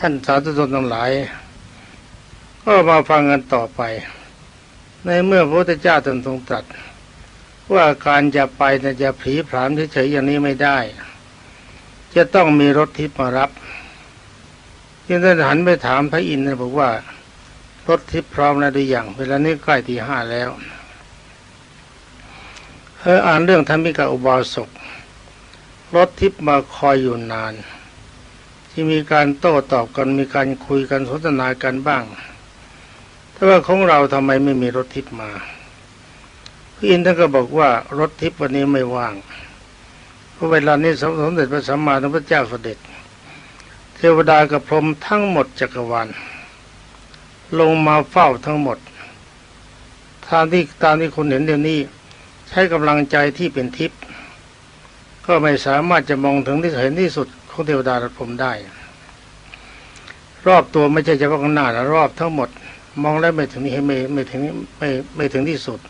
ท่านสาธุชนทั้งหลาย ก็มาฟังกันต่อไป ในเมื่อพระพุทธเจ้าตรัสทรงตรัส ว่าการจะไปนะจะผีผามเฉยๆอย่างนี้ไม่ได้ จะต้องมีรถทิพย์มารับจึงท่านหันไปถามพระอินทร์นะบอกว่ารถทิพย์พร้อมแล้วหรือยังเวลานี้ใกล้ตีห้าแล้วเอออ่านเรื่องธรรมิกาอุบาสกรถทิพย์มาคอยอยู่นาน ที่มีการโต้ตอบกันมีการคุยกันสนทนากันบ้างแต่ว่าของเราทำไมไม่มีรถทิพย์มาพี่อินทร์ท่านก็บอกว่ารถทิพย์วันนี้ไม่ว่างเพราะเวลานี้สมเด็จพระสัมมาสัมพุทธเจ้าเสด็จ เทวดากับพรหมทั้งหมดจักรวาลลงมาเฝ้าทั้งหมดทางที่ตามที่คุณเห็นเดี๋ยวนี้ใช้กำลังใจที่เป็นทิพย์ก็ไม่สามารถจะมองถึงที่เห็นที่สุด ของเทวดาและพรหมได้ รอบตัวไม่ใช่เฉพาะข้างหน้านะรอบทั้งหมด มองแล้วไม่ถึงนี้ไม่ไม่ถึงไม่ไม่ถึงที่สุด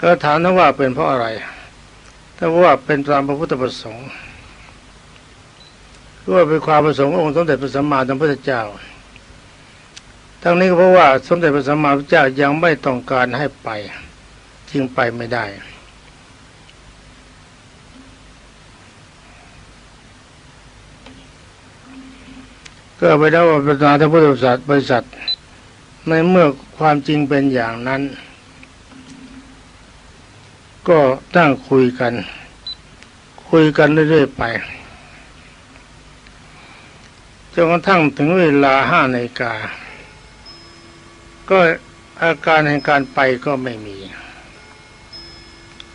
ก็ถามนะว่าเป็นเพราะอะไร ถ้าว่าเป็นตามพระพุทธประสงค์หรือว่าเป็นความประสงค์ขององค์สมเด็จพระสัมมาสัมพุทธเจ้า ทั้งนี้ก็เพราะว่าสมเด็จพระสัมมาสัมพุทธเจ้ายังไม่ต้องการให้ไปจึงไปไม่ได้ ก็ไปได้ว่าประธานทพุทธบริษัทบริษัท ในเมื่อความจริงเป็นอย่างนั้น ก็ตั้งคุยกัน คุยกันเรื่อยๆไปจนกระทั่งถึงเวลาห้านาฬิกา ก็อาการแห่งการไปก็ไม่มี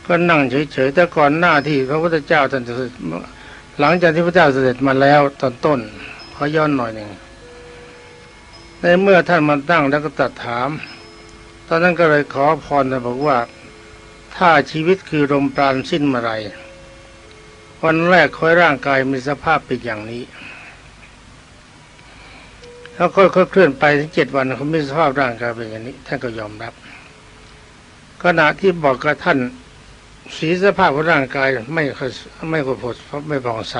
ก็นั่งเฉยๆแต่ก่อนหน้าที่พระพุทธเจ้าท่านจะเสด็จหลังจากที่พระเจ้าเสด็จมาแล้วตอนต้น ขอย้อนหน่อยหนึ่งในเมื่อท่านมาตั้งแล้วก็ตัดถาม ตอนนั้นก็เลยขอพรนะบอกว่า ถ้าชีวิตคือลมปราณสิ้นเมื่อไรวันแรกค่อยร่างกายมีสภาพเป็นอย่างนี้ แล้วค่อยๆเคลื่อนไปถึงเจ็ดวันเขามีสภาพร่างกายเป็นอย่างนี้ ท่านก็ยอมรับขณะที่บอกกับท่านสีสภาพของร่างกายไม่ค่อยไม่ค่อยผดไม่ผ่องใส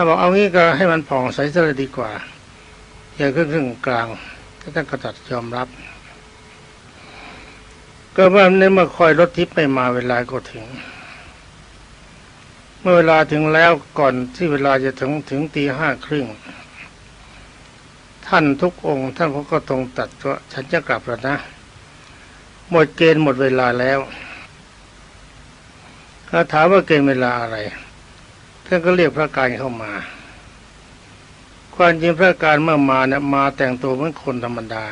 ถ้าบอกเอางี้ก็ให้มันผ่องใสซะเลยดีกว่า อย่าครึ่งครึ่งกลางท่านก็ตัดยอมรับ ก็ว่าในเมื่อคอยรถทิพย์ไม่มาเวลาก็ถึง เมื่อเวลาถึงแล้วก่อนที่เวลาจะถึงถึงตีห้าครึ่งท่านทุกองค์ท่านก็ตรงตัดว่าฉันจะกลับแล้วนะ หมดเกณฑ์หมดเวลาแล้วก็ถามว่าเกณฑ์เวลาอะไร ท่านก็เรียกพระการเข้ามา ความจริงพระการเมื่อมาเนี่ยมาแต่งตัวเหมือนคนธรรมดา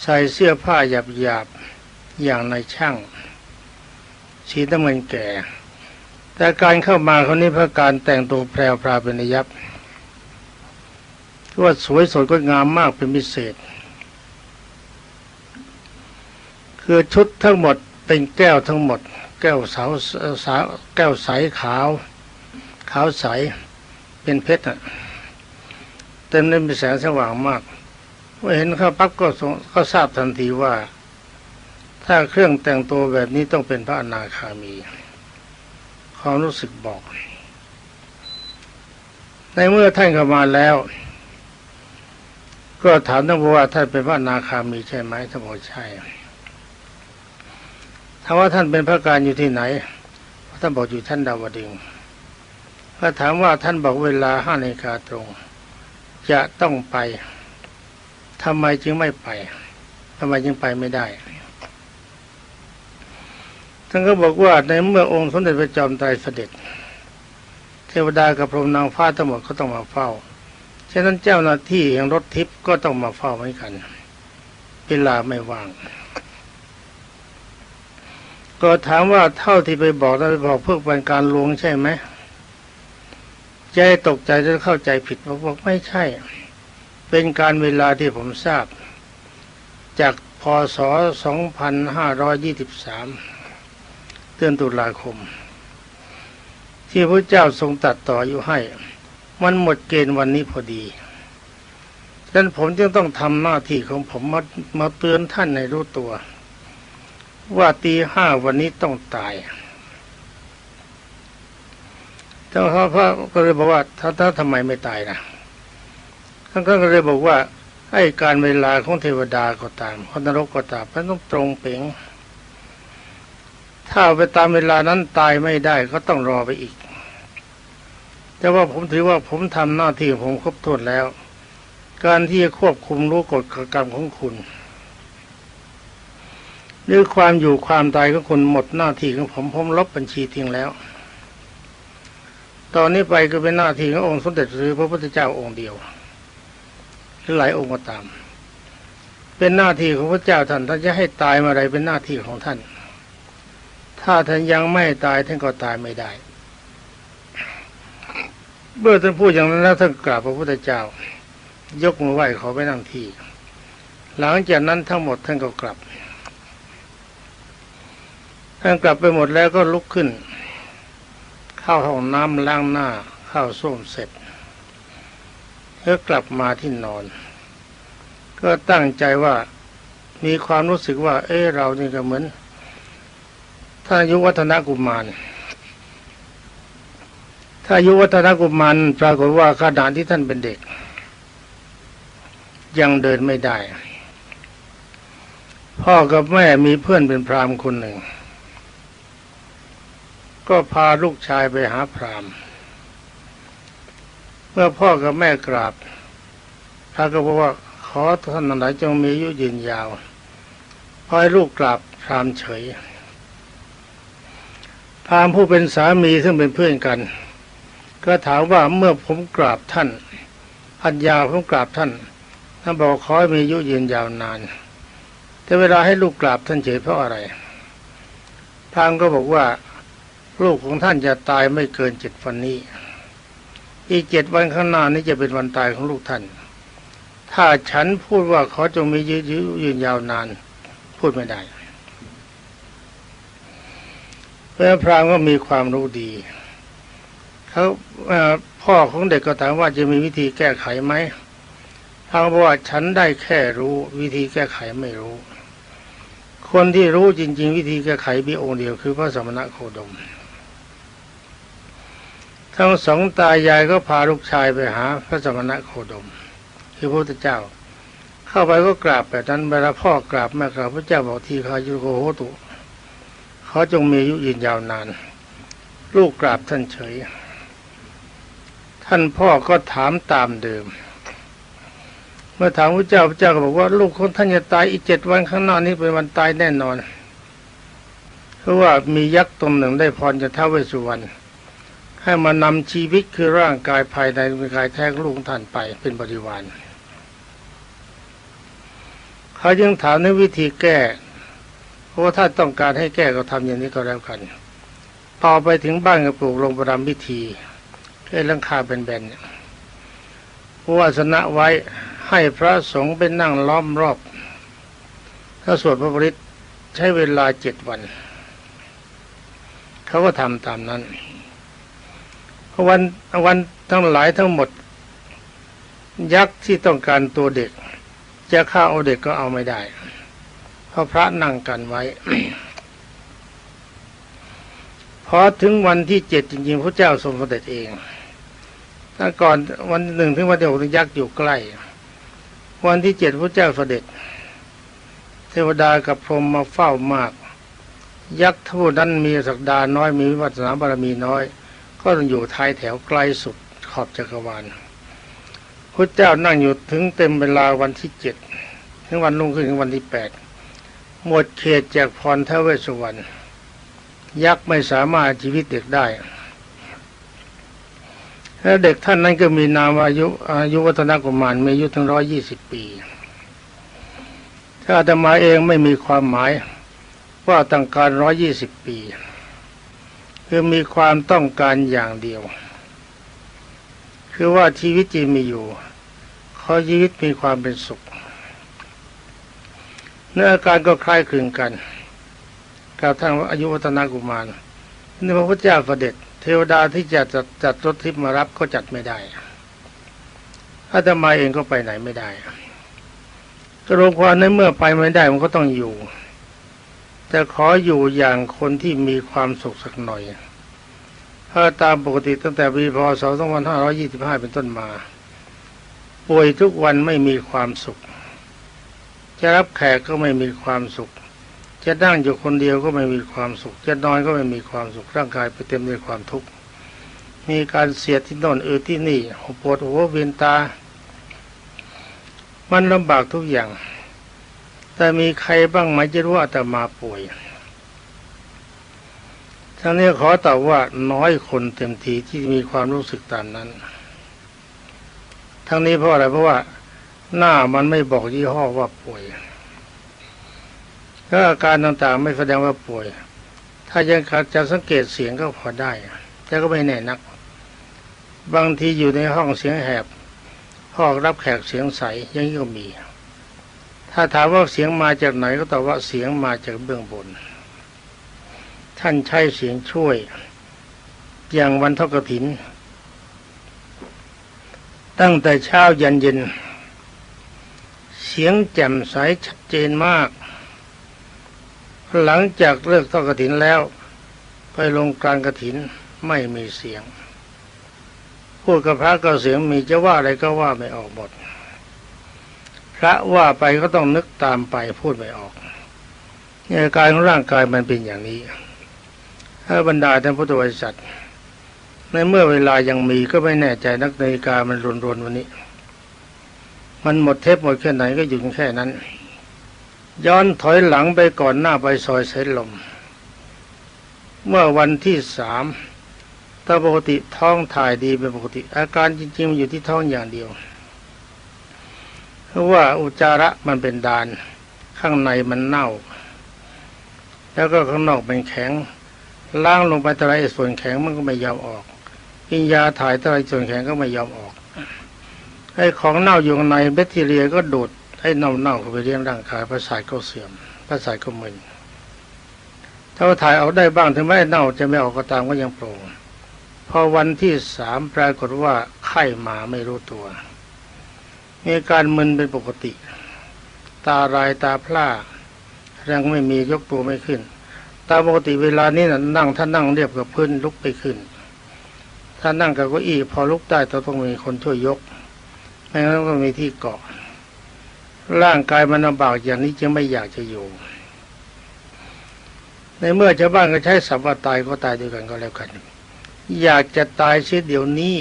ใส่เสื้อผ้าหยาบหยาบอย่างในช่างสีน้ำเงินแก่ แต่การเข้ามาคนนี้พระการแต่งตัวแพรวพราเป็นยับว่าสวยสดก็งามมากเป็นพิเศษ คือชุดทั้งหมดเป็นแก้วทั้งหมด ก้วสาวสาวแก้วใสขาว ขาวใสเป็นเพชรอะเต็มด้วยมีแสงสว่างมากเมื่อเห็นเขาปั๊บก็สงก็ทราบทันทีว่า ถ้าเครื่องแต่งตัวแบบนี้ต้องเป็นพระอนาคามี ความรู้สึกบอก ในเมื่อท่านเข้ามาแล้ว ก็ถามท่านว่าท่านเป็นพระอนาคามีใช่ไหมท่านบอกใช่ ถามว่าท่านเป็นพระการอยู่ที่ไหนท่านบอกอยู่ท่านดาวดึงส์ก็ถามว่าท่านบอกเวลาห้านาฬิกาตรง จะต้องไปทำไมจึงไม่ไปทำไมจึงไปไม่ได้ท่านก็บอกว่าในเมื่อองค์สมเด็จพระจอมไตรเสด็จ เทวดากับพรหมนางฟ้าทั้งหมดก็ต้องมาเฝ้าฉะนั้นเจ้าหน้าที่แห่งรถทิพย์ก็ต้องมาเฝ้าเหมือนกัน เวลาไม่ว่าง ก็ถามว่าเท่าที่ไปบอกนั้นไปบอกเพื่อเป็นการลวงใช่ไหมใจตกใจจะเข้าใจผิดบอกบอกไม่ใช่ เป็นการเวลาที่ผมทราบ จากพศ 2523 เดือนตุลาคม ที่พระเจ้าทรงตัดต่ออยู่ให้ มันหมดเกณฑ์วันนี้พอดีดังนั้นผมจึงต้องทำหน้าที่ของผมมามาเตือนท่านในรู้ตัว ว่าตีห้าวันนี้ต้องตายแท่านพระพระก็เลยบอกว่าท่านท่าทำไมไม่ตายนะท่านก็เลยบอกว่าไอ้การเวลาของเทวดาก็ตามคนนรกก็ตามมันต้องตรงเป่งถ้าไปตามเวลานั้นตายไม่ได้ก็ต้องรอไปอีก แต่ว่าผมถือว่าผมทำหน้าที่ผมครบถ้วนแล้ว การที่จะควบคุมรู้กฎกรรมของคุณ หรือความอยู่ความตายของคุณหมดหน้าที่ของผมผมลบบัญชีทิ้งแล้ว ตอนนี้ไปก็เป็นหน้าที่ขององค์สมเด็จหรือพระพุทธเจ้าองค์เดียว หรือหลายองค์ก็ตาม เป็นหน้าที่ของพระเจ้าท่านท่านจะให้ตายเมื่อไรเป็นหน้าที่ของท่าน ถ้าท่านยังไม่ตายท่านก็ตายไม่ได้ เมื่อท่านพูดอย่างนั้นแล้วท่านกราบพระพุทธเจ้า ยกมือไหว้ขอไปนั่งที่ หลังจากนั้นทั้งหมดท่านก็กลับ ท่านกลับไปหมดแล้วก็ลุกขึ้น เข้าห้องน้ำล้างหน้าเข้าส้วมเสร็จแล้วกลับมาที่นอน ก็ตั้งใจว่ามีความรู้สึกว่า เออเรานี่ก็เหมือนท่านยุวัฒนกุมาร ถ้าอายุวัฒนกุมารปรากฏว่าขณะที่ท่านเป็นเด็ก ยังเดินไม่ได้ พ่อกับแม่มีเพื่อนเป็นพราหมณ์คนหนึ่ง ก็พาลูกชายไปหาพราหมณ์ เมื่อพ่อกับแม่กราบพระก็บอกว่าขอท่านหลายจงมีอายุยืนยาวพอให้ลูกกราบพราหมณ์เฉย พราหมณ์ผู้เป็นสามีซึ่งเป็นเพื่อนกัน ก็ถามว่าเมื่อผมกราบท่านพันยาวผมกราบท่านท่านบอกขอให้มีอายุยืนยาวนาน แต่เวลาให้ลูกกราบท่านเฉยเพราะอะไรพราหมณ์ก็บอกว่า ลูกของท่านจะตายไม่เกินเจ็ดวันนี้ อีกเจ็ดวันข้างหน้านี้จะเป็นวันตายของลูกท่าน ถ้าฉันพูดว่าเขอจงมียืนยืนยาวนาน พูดไม่ได้เพระพราหมก็มีความรู้ดีเขาพ่อของเด็กก็ถามว่าจะมีวิธีแก้ไขไหมพาหมณ์บอกว่าฉันได้แค่รู้วิธีแก้ไขไม่รู้ คนที่รู้จริง ๆ วิธีแก้ไขมีองค์เดียวคือพระสมณะโคดม ทั้งสองตายายก็พาลูกชายไปหาพระสมณะโคดม คือพระพุทธเจ้า เข้าไปก็กราบแบบนั้นเวลาพ่อกราบแม่กราบพระเจ้าบอกทีคายุโกโหตุเขาจงมีอายุยืนยาวนาน ลูกกราบท่านเฉย ท่านพ่อก็ถามตามเดิม เมื่อถามพระเจ้าพระเจ้าก็บอกว่าลูกของท่านจะตายอีกเจ็ดวันข้างหน้านี้เป็นวันตายแน่นอน เพราะว่ามียักษ์ตนหนึ่งได้พรจะท้าเวสสุวรรณ ให้มานำชีวิตคือร่างกายภายในเป็นกายแท้งลูกท่านไปเป็นบริวารเขายังถามในวิธีแก้ เพราะว่าถ้าต้องการให้แก้ก็ทำอย่างนี้ก็แล้วกันต่อไปถึงบ้านก็ปลูกลงประรำพิธีให้ลังคาเป็นแบนผู้วาสนะไว้ให้พระสงฆ์เป็นนั่งล้อมรอบ ถ้าสวดพระปริตใช้เวลาเจ็ดวัน เขาก็ทำตามนั้น วันวันทั้งหลายทั้งหมด ยักษ์ที่ต้องการตัวเด็ก จะฆ่าเอาเด็กก็เอาไม่ได้ เพราะพระนั่งกันไว้พอถึงวันที่เจ็ดจริงๆพระเจ้าทรงเสด็จเองถ้าก่อนวันหนึ่งถึงวันที่หกยักษ์อยู่ใกล้ วันที่เจ็ดพระเจ้าเสด็จ เทวดากับพรหมมาเฝ้ามาก ยักษ์ทูนั้นมีศักดาน้อยมีวิวัฒนาบารมีน้อย ก็อยู่ท้ายแถวไกลสุดขอบจักรวาลพระเจ้านั่งอยู่ถึงเต็มเวลาวันที่เจ็ดถึงวันรุ่งขึ้นถึงวันที่แปดหมดเขตจากพรทเวสสุวรรณยักษ์ไม่สามารถชีวิตเด็กได้แล้วเด็กท่านนั้นก็มีนามอายุอายุวัฒนกุมารมีอายุถึงร้อยี่สิบปี ถ้าอาตมาเองไม่มีความหมายว่าตั้งการร้อยี่สิบปี คือมีความต้องการอย่างเดียว คือว่าชีวิตจีมีอยู่ขอชีวิตมีความเป็นสุขเนื้อาการก็คล้ายคลึงกันกับทานอายุวัฒนากุมารนี่พระพุทธเจ้าเสด็จ เทวดาที่จะจัดจัดรถทิพย์มารับก็จัดไม่ได้อาตมาเองก็ไปไหนไม่ได้กระโรงความในเมื่อไปไม่ได้มันก็ต้องอยู่ แต่ขออยู่อย่างคนที่มีความสุขสักหน่อย ถ้าตามปกติตั้งแต่ปีพศ 2525 เป็นต้นมา ป่วยทุกวันไม่มีความสุข จะรับแขกก็ไม่มีความสุข จะนั่งอยู่คนเดียวก็ไม่มีความสุข จะนอนก็ไม่มีความสุข ร่างกายไปเต็มด้วยความทุกข์ มีการเสียดที่โน่นเออที่นี่ปวดหัวเวียนตา มันลำบากทุกอย่าง แต่มีใครบ้างไหมจะรู้ว่าอาตมาป่วยทั้งนี้ขอตอบว่าน้อยคนเต็มทีที่มีความรู้สึกตามนั้น ทั้งนี้เพราะอะไรเพราะว่าหน้ามันไม่บอกยี่ห้อว่าป่วยแล้วอาการต่างๆไม่แสดงว่าป่วย ถ้ายังจะสังเกตเสียงก็พอได้ แต่ก็ไม่แน่นัก บางทีอยู่ในห้องเสียงแหบห้องรับแขกเสียงใสอยังนี้ก็มี ถ้าถามว่าเสียงมาจากไหนก็ตอบว่าเสียงมาจากเบื้องบน ท่านใช้เสียงช่วย อย่างวันทกถิน ตั้งแต่เช้ายันเย็น เสียงแจ่มใสชัดเจนมาก หลังจากเลิกทอกถินแล้ว ไปลงกลางกถินไม่มีเสียงพูดกับพระก็เสียงมีจะว่าอะไรก็ว่าไม่ออกหมด พระว่าไปก็ต้องนึกตามไปพูดไม่ออกเนี่ยอาการของร่างกายมันเป็นอย่างนี้ ถ้าบรรดาท่านพุทธบริษัทในเมื่อเวลายังมีก็ไม่แน่ใจนักนาฬิกามันรวนวันนี้ มันหมดเทปหมดแค่ไหนก็หยุดแค่นั้น ย้อนถอยหลังไปก่อนหน้าไปซอยเสลม เมื่อวันที่สามถ้าปกติท้องถ่ายดีเป็นปกติ อาการจริงๆมันอยู่ที่ท้องอย่างเดียว ว่าอุจจาระมันเป็นดาน ข้างในมันเน่า แล้วก็ข้างนอกเป็นแข็งล้างลงไปทลายส่วนแข็งมันก็ไม่ยอมออกกินยาถ่ายทลายส่วนแข็งก็ไม่ยอมออกไอ้ของเน่าอยู่ข้างในแบคทีเรียก็ดูดให้เน่าๆเข้าไปเลี้ยงร่างกายประสาทก็เสื่อมประสาทก็มึนถ้าถ่ายเอาได้บ้างถึงแม้เน่าจะไม่ออกก็ตามก็ยังโปร่งพอวันที่สามปรากฏว่าไข้มาไม่รู้ตัว มีการมึนเป็นปกติ ตารายตาพร่าแรงไม่มียกตัวไม่ขึ้น ตามปกติเวลานี้นะนั่งถ้านั่งเรียบกับพื้นลุกไปขึ้น ถ้านั่งกับเก้าอี้พอลุกได้ต้องมีคนช่วยยกไม่งั้นก็มีที่เกาะ ร่างกายมันลำบากอย่างนี้จึงไม่อยากจะอยู่ ในเมื่อชาวบ้านก็ใช้สัพว่าตายก็ตายด้วยกันก็แล้วกัน อยากจะตายเสียเดี๋ยวนี้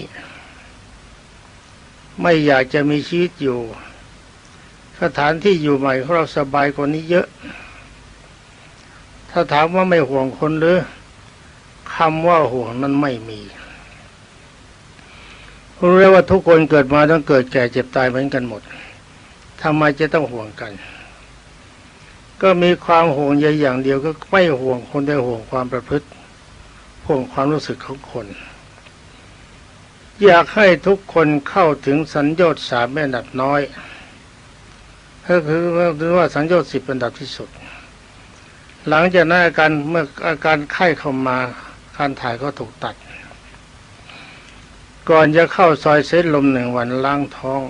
ไม่อยากจะมีชีวิตอยู่ สถานที่อยู่ใหม่ของเราสบายกว่านี้เยอะ ถ้าถามว่าไม่ห่วงคนหรือคำว่าห่วงนั้นไม่มีรู้แล้วว่าทุกคนเกิดมาต้องเกิดแก่เจ็บตายเหมือนกันหมดทำไมจะต้องห่วงกัน ก็มีความห่วงใยอย่างเดียวก็ไม่ห่วงคนแต่ห่วงความประพฤติห่วงความรู้สึกของคน อยากให้ทุกคนเข้าถึงสัญญาสามแม่ดับน้อยก็คือว่าสัญญาสิบเป็นดับที่สุด หลังจากนั้นอาการเมื่ออาการไข้เข้ามาการถ่ายก็ถูกตัด ก่อนจะเข้าซอยเซตลมหนึ่งวันล้างท้อง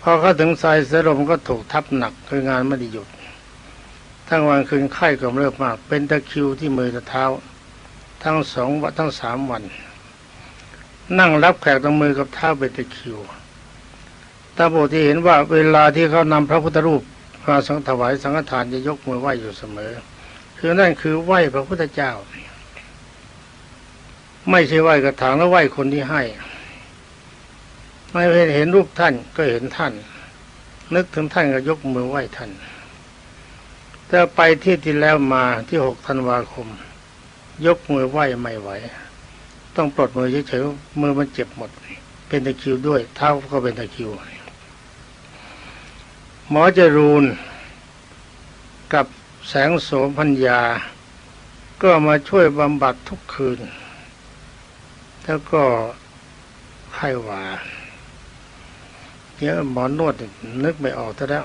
พอเข้าถึงซอยเซตลมก็ถูกทับหนักคืองานไม่ได้หยุด ทั้งวันคืนไข้ก็เริ่มมาก เป็นตะคิวที่มือตะเท้า ทั้งสองวันทั้งสามวัน นั่งรับแขกตรงมือกับเท้าเป็นตะคิวตาโบที่เห็นว่าเวลาที่เขานำพระพุทธรูปมาสังถวายสังฆทานจะยกมือไหว้อยู่เสมอ คือนั่นคือไหว้พระพุทธเจ้า ไม่ใช่ไหว้กระถางแล้วไหว้คนที่ให้ ไม่เห็นรูปท่านก็เห็นท่าน นึกถึงท่านก็ยกมือไหว้ท่านแต่ไปที่ที่แล้วมาที่หกธันวาคม ยกมือไหว้ไม่ไหว ต้องปลดมือเฉยๆมือมันเจ็บหมด เป็นตะคิวด้วย เท้าก็เป็นตะคิว หมอจรูนกับแสงโสมพัญญา ก็มาช่วยบำบัดทุกคืน แล้วก็ไข้หวาเดี๋ยวหมอนวดนึกไม่ออกซะแล้ว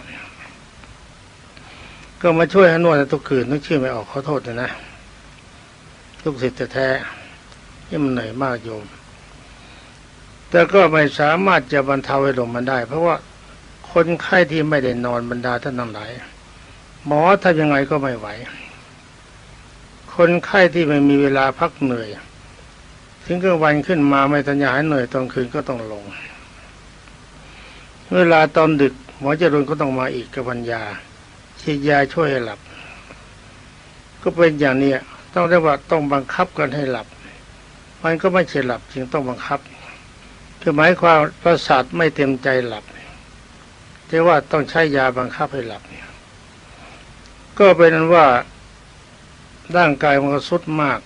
ก็มาช่วยให้นวดทุกคืนนึกชื่อไม่ออกขอโทษนะนะ ลูกศิษย์แท้ๆ ที่มันเหนื่อยมากโยม แต่ก็ไม่สามารถจะบรรเทาให้ลงมันได้ เพราะว่าคนไข้ที่ไม่ได้นอนบรรดาท่านทั้งหลาย หมอทำยังไงก็ไม่ไหว คนไข้ที่ไม่มีเวลาพักเหนื่อย ถึงกลางวันขึ้นมาไม่ทันยาหายเหนื่อยตอนคืนก็ต้องลง เวลาตอนดึกหมอจรุนก็ต้องมาอีกกับพัญญาฉีดยาช่วยให้หลับ ก็เป็นอย่างนี้ต้องเรียกว่าต้องบังคับกันให้หลับ มันก็ไม่ใช่หลับจึงต้องบังคับ คือหมายความประสาทไม่เต็มใจหลับแต่ว่าต้องใช้ยาบังคับให้หลับก็เป็นนั้นว่าร่างกายมันก็สุดมาก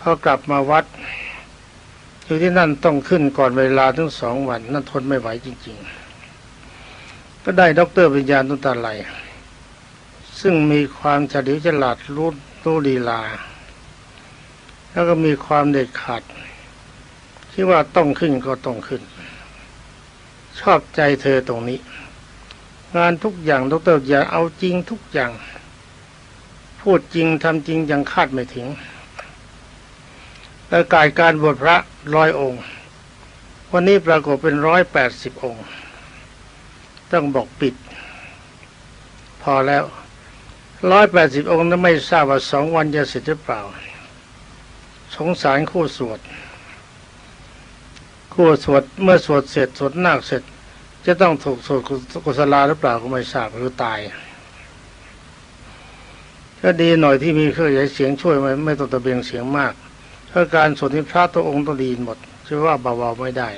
พอกลับมาวัด อยู่ที่นั่นต้องขึ้นก่อนเวลาถึงสองวัน นั่นทนไม่ไหวจริง ๆ ก็ได้ด็อกเตอร์ปัญญาตุตาไหลซึ่งมีความเฉลียวฉลาดรู้รู้ลีลา แล้วก็มีความเด็ดขาดที่ว่าต้องขึ้นก็ต้องขึ้น ชอบใจเธอตรงนี้ งานทุกอย่างดรอย่าเอาจริงทุกอย่าง พูดจริงทำจริงยังคาดไม่ถึงประกาศการบวชพระร้อยองค์ วันนี้ปรากฏเป็นร้อยแปดสิบองค์ ต้องบอกปิด พอแล้วร้อยแปดสิบองค์นั้นไม่ทราบว่าสองวันจะเสร็จหรือเปล่า สงสารคู่สวด คู่สวดเมื่อสวดเสร็จสวดนาคเสร็จ จะต้องถูกสวดกุศลาหรือเปล่าก็ไม่ทราบหรือตายก็ดีหน่อยที่มีเครื่องขยายเสียงช่วยไม่ไม่ต้องตะเบียงเสียงมากถ้าการสวดที่พระตัวองค์ต้องดีหมดจะว่าเบาๆไม่ได้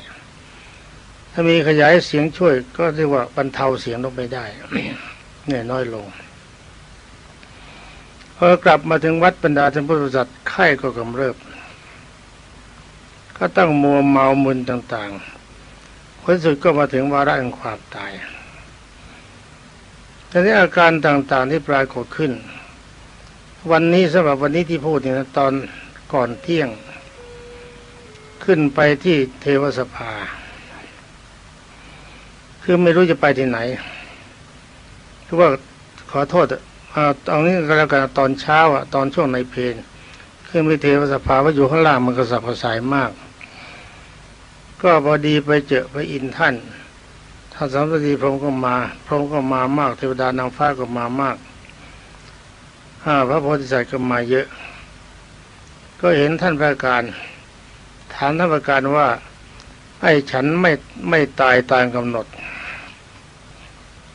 ถ้ามีขยายเสียงช่วยก็เรียกว่าบรรเทาเสียงลงไปได้เนี่ยน้อยลง พอกลับมาถึงวัดบรรดาท่านพุทธศาสไข้ก็กำเริบ ก็ต้องมัวเมามึนต่างๆผลสุดก็มาถึงวาระแห่งความตายทีนี้อาการต่างๆที่ปรากฏขึ้น วันนี้สำหรับวันนี้ที่พูดเนี่ยตอนก่อนเที่ยง ขึ้นไปที่เทวสภา คือไม่รู้จะไปที่ไหนคือว่าขอโทษ ตอนนี้ก็แล้วกันตอนเช้าอะตอนช่วงในเพลขึ้นไปเทวสภาว่าอยู่ข้างล่างมันก็สับกระสายมาก ก็พอดีไปเจอไปอินท่านท่านสามสตีพระองค์ก็มา พระองค์ก็มามาก เทวดานางฟ้าก็มามากาพระโพธิสัตว์ก็มาเยอะ ก็เห็นท่านประการ ถามท่านประการว่า ไอ้ฉันไม่ไม่ตายตามกำหนด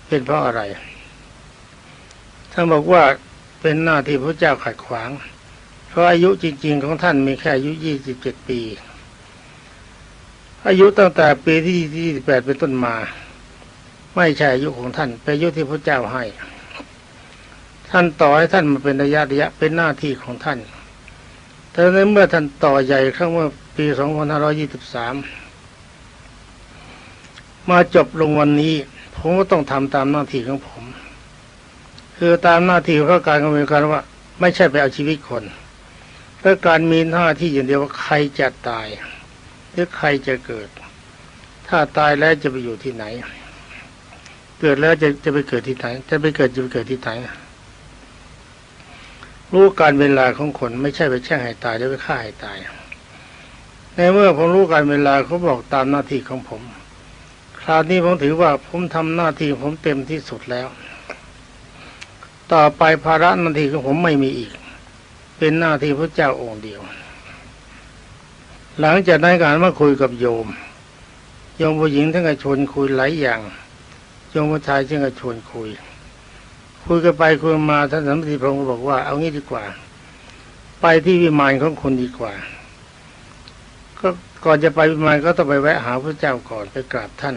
เป็นเพราะอะไร ท่านบอกว่าเป็นหน้าที่พระเจ้าขัดขวาง เพราะอายุจริง ๆ ของท่านมีแค่อายุยี่สิบเจ็ดปี อายุตั้งแต่ปีที่ยี่สิบแปดเป็นต้นมา ไม่ใช่อายุของท่านเป็นอายุที่พระเจ้าให้ ท่านต่อให้ท่านมาเป็นระยะระยะเป็นหน้าที่ของท่านแต่ในเมื่อท่านต่อใหญ่ครั้งเมื่อปีสองพันห้าร้อยี่สิบสามมาจบลงวันนี้ ผมก็ต้องทำตามหน้าที่ของผม คือตามหน้าที่ของการกำเนิดการว่า ไม่ใช่ไปเอาชีวิตคนเพื่อการมีหน้าที่อย่างเดียวว่าใครจะตาย หรือใครจะเกิด ถ้าตายแล้วจะไปอยู่ที่ไหน เกิดแล้วจะจะไปเกิดที่ไหน จะไปเกิดจะไปเกิดที่ไหนรู้การเวลาของคนไม่ใช่ไปแช่งให้ตายหรือไปฆ่าให้ตาย ในเมื่อผมรู้การเวลาเขาบอกตามหน้าที่ของผม คราวนี้ผมถือว่าผมทำหน้าที่ผมเต็มที่สุดแล้ว ต่อไปภาระหน้าที่ของผมไม่มีอีก เป็นหน้าที่พระเจ้าองค์เดียว หลังจากนั้นการมาคุยกับโยม โยมผู้หญิงท่านก็ชวนคุยหลายอย่าง โยมผู้ชายท่านก็ชวนคุย คุยกันไปคุยมาท่านสัมปติพระองค์บอกว่าเอางี้ดีกว่า ไปที่วิมานของคุณดีกว่า ก็ก่อนจะไปวิมานก็ต้องไปแวะหาพระเจ้าก่อนไปกราบท่าน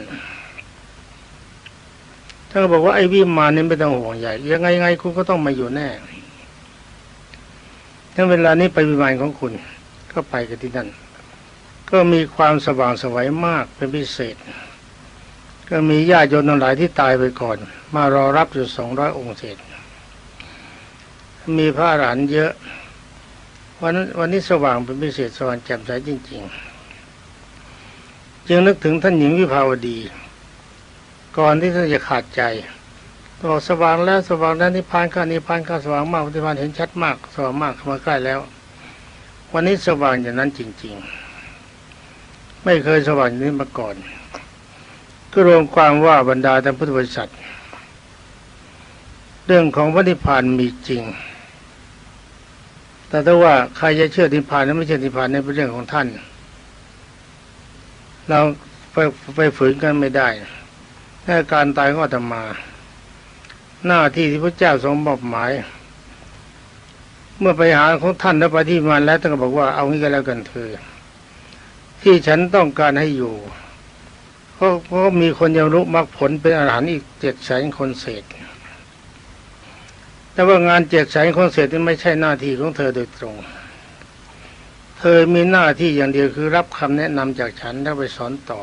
ท่านก็บอกว่าไอ้วิมานนี่ไม่ต้องห่วงใหญ่ยังไงไงคุณก็ต้องมาอยู่แน่ถ้าเวลานี้ไปวิมานของคุณ ก็ไปกันที่นั่น ก็มีความสว่างสวัยมากเป็นพิเศษ ก็มีญาติโยมหลายที่ตายไปก่อน มารอรับอยู่สองร้อยองค์เศษ มีพระอรหันต์เยอะ วันวันนี้สว่างเป็นพิเศษสว่างแจ่มใสจริง ๆ จึงนึกถึงท่านหญิงวิภาวดี ก่อนที่ท่านจะขาดใจบอกสว่างแล้วสว่างแล้วนิพพานข้านิพพานข้าสว่างมากนิพพานเห็นชัดมากสว่างมากเข้ามาใกล้แล้ว วันนี้สว่างอย่างนั้นจริง ๆ ไม่เคยสว่างอย่างนี้มาก่อน ก็รวมความว่าบรรดาท่านพุทธบริษัท เรื่องของพระนิพพานมีจริง แต่ถ้าว่าใครจะเชื่อนิพพานนั้นไม่เชื่อนิพพานในนเป็นเรื่องของท่าน เราไปไปฝืนกันไม่ได้ ถ้าการตายก็จะมา หน้าที่ที่พระเจ้าทรงมอบหมาย เมื่อไปหาของท่านแล้วไปที่มันแล้วท่านก็บอกว่าเอางี้ก็แล้วกันเธอที่ฉันต้องการให้อยู่เพราะเพราะมีคนยังรู้มรรคผลเป็นอรหันต์อีกเจ็ดแสนคนเศษ แต่ว่างานเจ็ดแสนคนเศษนี่ไม่ใช่หน้าที่ของเธอโดยตรง เธอมีหน้าที่อย่างเดียวคือรับคำแนะนำจากฉันแล้วไปสอนต่อ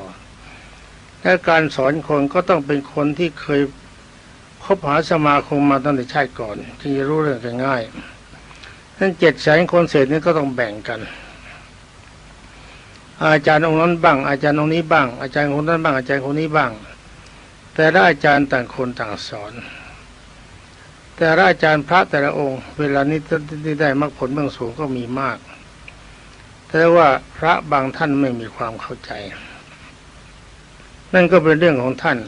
และการสอนคนก็ต้องเป็นคนที่เคยคบหาสมาคมมาตั้งแต่ชาติก่อนจึงจะรู้เรื่องกันง่ายทั้นเจ็ดแสนคนเศษนี้ก็ต้องแบ่งกัน อาจารย์องค์นั้นบ้าง อาจารย์องค์นี้บ้าง อาจารย์คนนั้นบ้าง อาจารย์คนนี้บ้าง แต่ละอาจารย์ต่างคนต่างสอน แต่ละอาจารย์พระแต่ละองค์ เวลานี้ที่ได้มรรคผลเบื้องสูงก็มีมาก แต่ว่าพระบางท่านไม่มีความเข้าใจ นั่นก็เป็นเรื่องของท่าน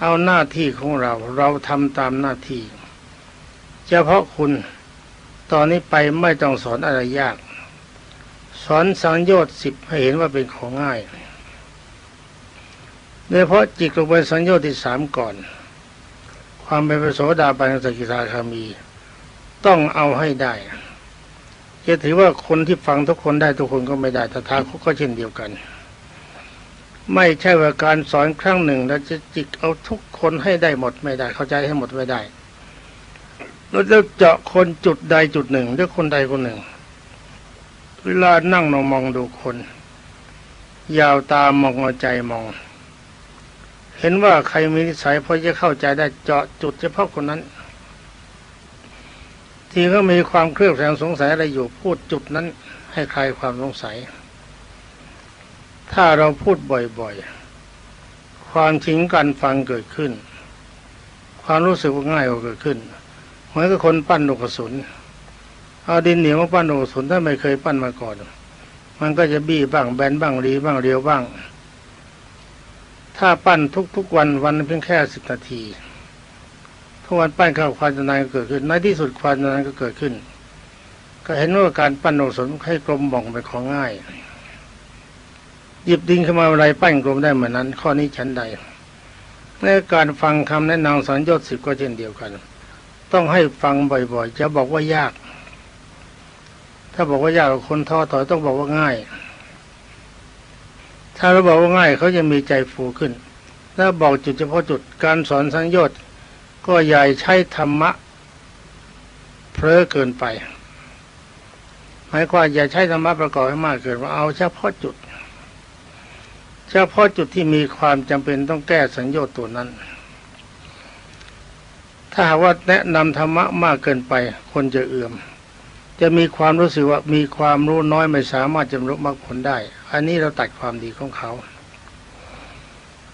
เอาหน้าที่ของเราเราทำตามหน้าที่ เฉพาะคุณตอนนี้ไปไม่ต้องสอนอะไรยาก สอนสังโยชน์สิบให้เห็นว่าเป็นของง่ายโดยเฉพาะจิตลงไปสังโยชน์ที่สามก่อน ความเป็นพระโสดาบันสกิทาคามี ต้องเอาให้ได้จะถือว่าคนที่ฟังทุกคนได้ทุกคนก็ไม่ได้ตถาคตก็เช่นเดียวกัน ไม่ใช่ว่าการสอนครั้งหนึ่งแล้วจะจิกเอาทุกคนให้ได้หมดไม่ได้ เข้าใจให้หมดไม่ได้เราจะเจาะคนจุดใดจุดหนึ่งหรือคนใดคนหนึ่ง เวลานั่งนมองดูคน ยาวตามองเอาใจมอง เห็นว่าใครมีนิสัยพอจะเข้าใจได้เจาะจุดเฉพาะคนนั้น ที่เขามีความเครือบแคลงสงสัยอะไรอยู่พูดจุดนั้นให้ใครความสงสัย ถ้าเราพูดบ่อยๆ ความชิงกันฟังเกิดขึ้น ความรู้สึกว่าง่ายก็เกิดขึ้น เหมือนกับคนปั้นลูกกระสุนเอาดินเหนียวมาปั้นลูกกระสุนถ้าไม่เคยปั้นมาก่อน มันก็จะบี้บ้างแบนบ้างรีบ้างเรียวบ้าง ถ้าปั้นทุกๆวันวันเพียงแค่สิบนาทีทุกวันปั้นข้าวความชำนาญก็เกิดขึ้นในที่สุดความชำนาญก็เกิดขึ้น ก็เห็นว่าการปั้นลูกระสุนให้กลมบ่องเป็นของง่าย หยิบดินขึ้นมาอะไรปั้นกลมได้เหมือนนั้น ข้อนี้ชั้นใดในการฟังคำแนะนำสอนยศสิบก็เช่นเดียวกัน ต้องให้ฟังบ่อยๆ จะบอกว่ายาก ถ้าบอกว่ายากคนท้อถอยต้องบอกว่าง่าย ถ้าเราบอกว่าง่ายเขาจะมีใจฟูขึ้น ถ้าบอกจุดเฉพาะจุดการสอนสังยชน์ก็ใหญ่ใช้ธรรมะเพลอเกินไปหมายความอย่าใช้ธรรมะประกอบให้มากเกินว่าเอาเฉพาะจุด เฉพาะจุดที่มีความจำเป็นต้องแก้สังโยชน์ตัวนั้น ถ้าหากว่าแนะนำธรรมะมากเกินไป คนจะเอื่อม จะมีความรู้สึกว่ามีความรู้น้อยไม่สามารถจะรู้มรรคผลได้ อันนี้เราตัดความดีของเขา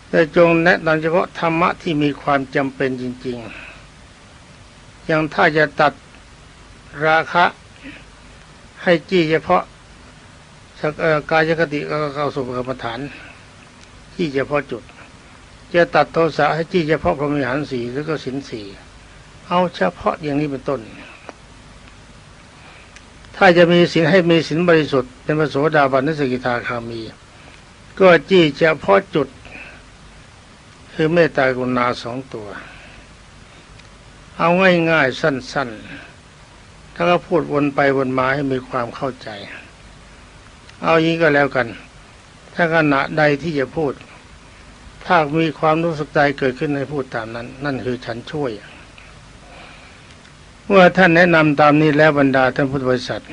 แต่จงแนะนำเฉพาะธรรมะที่มีความจำเป็นจริง ๆ อย่างถ้าจะตัดราคะให้จี้เฉพาะกายคติก็เข้าสู่กรรมฐาน ที่เฉพาะจุด จะตัดโทสะให้จี้เฉพาะพรหมิหารสีแล้วก็สินสีเอาเฉพาะอย่างนี้เป็นต้น ถ้าจะมีศีลให้มีศีลบริสุทธิ์เป็นพระโสดาบันนสกิทาคามี ก็จี้เฉพาะจุด คือเมตตากรุณาสองตัว เอาง่ายๆสั้น ๆ ถ้าก็พูดวนไปวนมาให้มีความเข้าใจ เอาอย่างนี้ก็แล้วกันถ้าขณะใดที่จะพูด ถ้ามีความรู้สึกใจเกิดขึ้นในพูดตามนั้น นั่นคือฉันช่วย เมื่อท่านแนะนำตามนี้แล้วบรรดาท่านพุทธบริษัท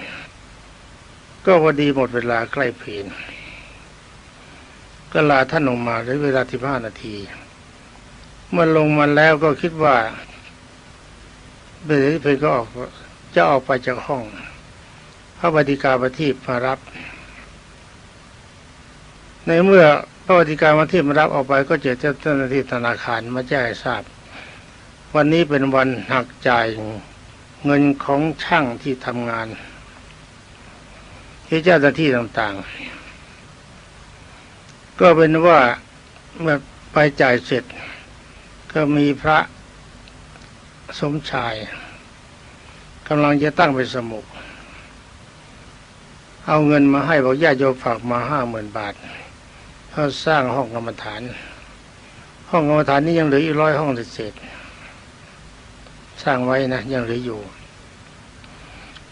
ก็พอดีหมดเวลาใกล้เพลนก็ลาท่านลงมาในเวลาที่ห้านาที เมื่อลงมาแล้วก็คิดว่าเบลเพลก็ออกจะออกไปจากห้อง พระบดิกาประทีปมารับ ในเมื่อ พระบดิกาประทีปมารับออกไปก็เจอเจ้าหน้าที่ธนาคารมาแจ้งให้ทราบ วันนี้เป็นวันหักจ่ายเงินของช่างที่ทำงาน ที่เจ้าหน้าที่ต่างๆ ก็เป็นว่าเมื่อไปจ่ายเสร็จ ก็มีพระสมชายกำลังจะตั้งเป็นสมุกเอาเงินมาให้บอกญาติโยมฝากมาห้าหมื่นบาท เพื่อสร้างห้องกรรมฐาน ห้องกรรมฐานนี้ยังเหลืออีกร้อยห้องเศษสร้างไว้นะยังเหลืออยู่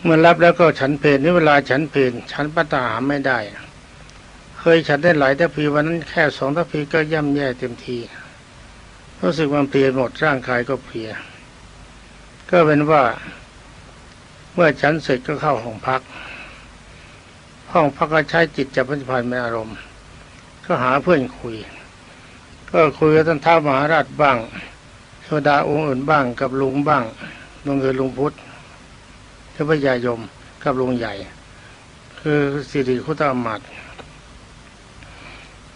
เมื่อรับแล้วก็ฉันเพลนี่เวลาฉันเพลนฉันปัตตาหาไม่ได้ เคยฉันได้หลายทัพพีวันนั้นแค่สองทัพีก็ย่ำแย่เต็มทีรู้สึกมันเพลียหมดร่างกายก็เพลีย ก็เป็นว่า เมื่อฉันเสร็จก็เข้าห้องพัก ห้องพักก็ใช้จิตจับพันพันธ์เป็นอารมณ์ ก็หาเพื่อนคุย ก็คุยกับท่านท้ามหาราชบ้างเทวดาองค์อื่นบ้าง กับลุงบ้างลุงคือลุงพุทธเทพยายมกับลุงใหญ่ คือสิริคุตามัด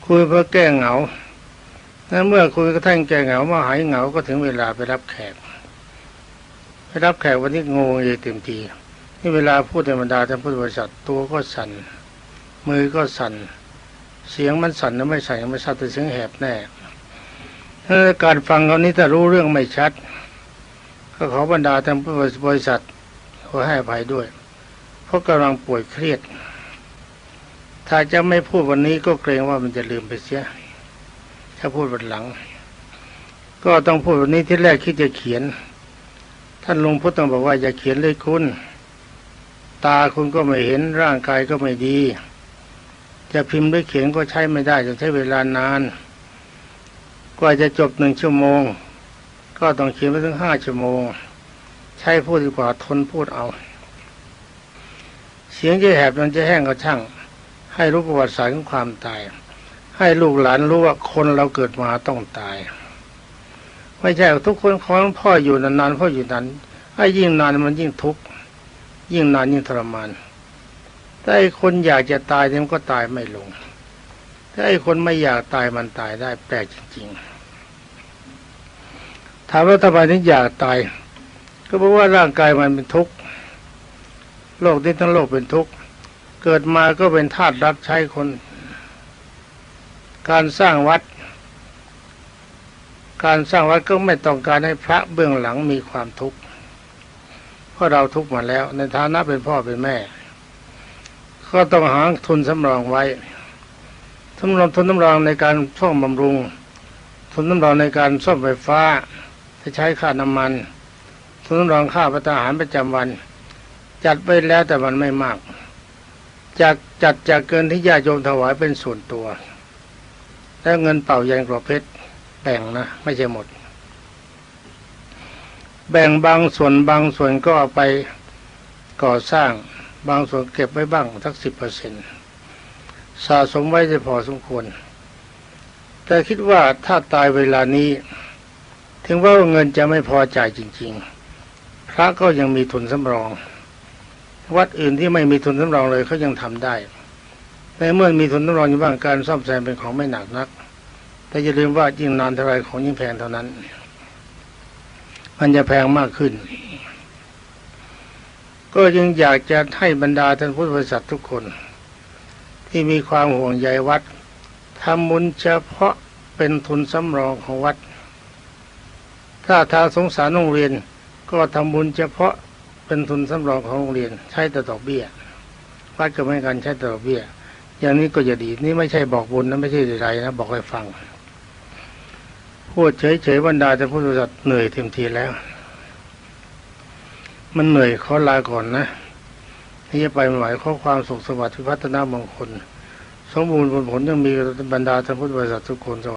คุยเพื่อแก้เหงาและเมื่อคุยกับท่านแก้เหงามาหายเหงาก็ถึงเวลาไปรับแขก ไปรับแขกวันนี้งงเลยเต็มทีนี่เวลาพูดธรรมดาท่านพุทธบริษัทตัวก็สั่นมือก็สั่น เสียงมันสั่นนะไม่สั่นไม่ชัดแต่เสียงแหบแน่ถ้าการฟังเขานี้ถ้ารู้เรื่องไม่ชัด ก็ขอบรรดาทานบริษัทขอให้อภัยด้วย เพราะกำลังป่วยเครียด ถ้าจะไม่พูดวันนี้ก็เกรงว่ามันจะลืมไปเสีย ถ้าพูดวันหลัง ก็ต้องพูดวันนี้ที่แรกคิดจะเขียน ท่านหลวงพุทธต้องบอกว่าอย่าเขียนเลยคุณ ตาคุณก็ไม่เห็นร่างกายก็ไม่ดี จะพิมพ์ด้วยเขียนก็ใช้ไม่ได้จะใช้เวลานาน กว่าจะจบหนึ่งชั่วโมง ก็ต้องเขียนไปถึงห้าชั่วโมง ใช้พูดดีกว่าทนพูดเอา เสียงจะแหบมันจะแห้งก็ช่าง ให้รู้ประวัติศาสตร์ของความตาย ให้ลูกหลานรู้ว่าคนเราเกิดมาต้องตาย ไม่ใช่ทุกคนขอให้พ่ออยู่นานๆพ่ออยู่นานไอ้ยิ่งนานมันยิ่งทุกข์ยิ่งนานยิ่งทรมาน ถ้าไอ้คนอยากจะตายเนี่ยมันก็ตายไม่ลง ถ้าไอ้คนไม่อยากตายมันตายได้แปลกจริงๆ ถามว่าทำไมถึงอยากตาย ก็เพราะว่าร่างกายมันเป็นทุกข์ โลกนี้ทั้งโลกเป็นทุกข์ เกิดมาก็เป็นทาสรับใช้คน การสร้างวัด การสร้างวัดก็ไม่ต้องการให้พระเบื้องหลังมีความทุกข์ เพราะเราทุกข์มาแล้ว ในฐานะเป็นพ่อเป็นแม่ ก็ต้องหาทุนสำรองไว้ทุนสำรองทุนสำรองในการซ่อมบำรุง ทุนสำรองในการซ่อมไฟฟ้าจะใช้ค่าน้ำมัน ทุนสำรองค่าประทานประจำวัน จัดไปแล้วแต่มันไม่มาก จากจัดจากเกินที่ญาติโยมถวายเป็นส่วนตัว แล้วเงินเป่ายันกรอบเพชรแบ่งนะ ไม่ใช่หมด แบ่งบางส่วนบางส่วนก็เอาไปก่อสร้าง บางส่วนเก็บไว้บ้างสักสิบเปอร์เซ็นสะสมไว้จะพอสมควร แต่คิดว่าถ้าตายเวลานี้ ถึงว่าเงินจะไม่พอจ่ายจริง ๆ พระก็ยังมีทุนสำรอง วัดอื่นที่ไม่มีทุนสำรองเลยเขายังทำได้แต่เมื่อมีทุนสำรองอยู่บ้างการซ่อมแซมเป็นของไม่หนักนัก แต่อย่าลืมว่ายิ่งนานเท่าไรของยิ่งแพงเท่านั้น มันจะแพงมากขึ้น ก็ยังอยากจะให้บรรดาท่านพุทธบริษัททุกคน ที่มีความห่วงใยวัดทำบุญเฉพาะเป็นทุนสำรองของวัด ถ้าทางสงสารโรงเรียนก็ทำบุญเฉพาะเป็นทุนสำรองของโรงเรียน ใช้แต่ดอกเบี้ยวัดก็ไม่กันใช้แต่ดอกเบี้ย อย่างนี้ก็จะดีนี่ไม่ใช่บอกบุญนะไม่ใช่อะไรนะบอกให้ฟังพูดเฉยๆบรรดาแต่ผู้บริษัทเหนื่อยเต็มทีแล้ว มันเหนื่อยขอลาก่อนนะที่จะไปไม่ไหวข้อความสุขสวัสดิ์พิพัฒนามงคล สมบูรณ์ผลผลยังมีบรรดาท่านพุทธบริษัททุกคน